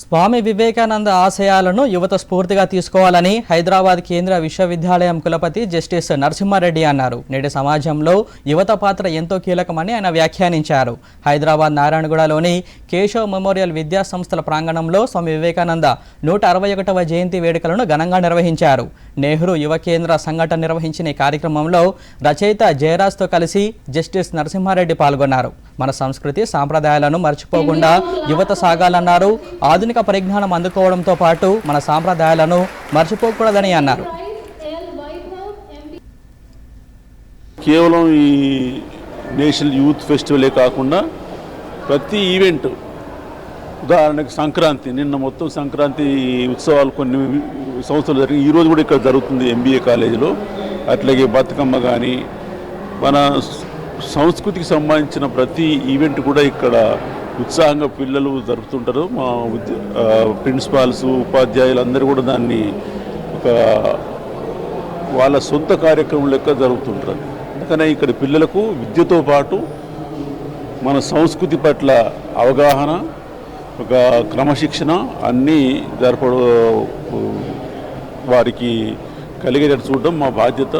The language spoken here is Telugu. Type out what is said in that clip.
స్వామి వివేకానంద ఆశయాలను యువత స్ఫూర్తిగా తీసుకోవాలని హైదరాబాద్ కేంద్ర విశ్వవిద్యాలయం కులపతి జస్టిస్ నరసింహారెడ్డి అన్నారు. నేటి సమాజంలో యువత పాత్ర ఎంతో కీలకమని ఆయన వ్యాఖ్యానించారు. హైదరాబాద్ నారాయణగూడలోని కేశవ్ మెమోరియల్ విద్యా సంస్థల ప్రాంగణంలో స్వామి వివేకానంద నూట అరవై ఒకటవ జయంతి వేడుకలను ఘనంగా నిర్వహించారు. నెహ్రూ యువ కేంద్ర సంఘటన నిర్వహించిన ఈ కార్యక్రమంలో రచయిత జయరాజ్తో కలిసి జస్టిస్ నరసింహారెడ్డి పాల్గొన్నారు. మన సంస్కృతి సాంప్రదాయాలను మర్చిపోకుండా యువత సాగాలన్నారు. ఆధునిక పరిజ్ఞానం అందుకోవడంతో పాటు మన సాంప్రదాయాలను మర్చిపోకూడదని అన్నారు. కేవలం ఈ నేషనల్ యూత్ ఫెస్టివలే కాకుండా ప్రతి ఈవెంట్ ఉదాహరణకి సంక్రాంతి నిన్న మొత్తం సంక్రాంతి ఉత్సవాలు కొన్ని సంవత్సరాలు జరిగి ఈ రోజు కూడా ఇక్కడ జరుగుతుంది ఎంబీఏ కాలేజీలో. అట్లాగే బతుకమ్మ కానీ మన సంస్కృతికి సంబంధించిన ప్రతి ఈవెంట్ కూడా ఇక్కడ ఉత్సాహంగా పిల్లలు జరుపుతుంటారు. మా ప్రిన్సిపాల్స్ ఉపాధ్యాయులు అందరూ కూడా దాన్ని ఒక వాళ్ళ సొంత కార్యక్రమం లెక్క జరుగుతుంటారు అందుకనే ఇక్కడ పిల్లలకు విద్యతో పాటు మన సంస్కృతి పట్ల అవగాహన ఒక క్రమశిక్షణ అన్నీ జరపడు వారికి కలిగేటట్టు చూడడం మా బాధ్యత.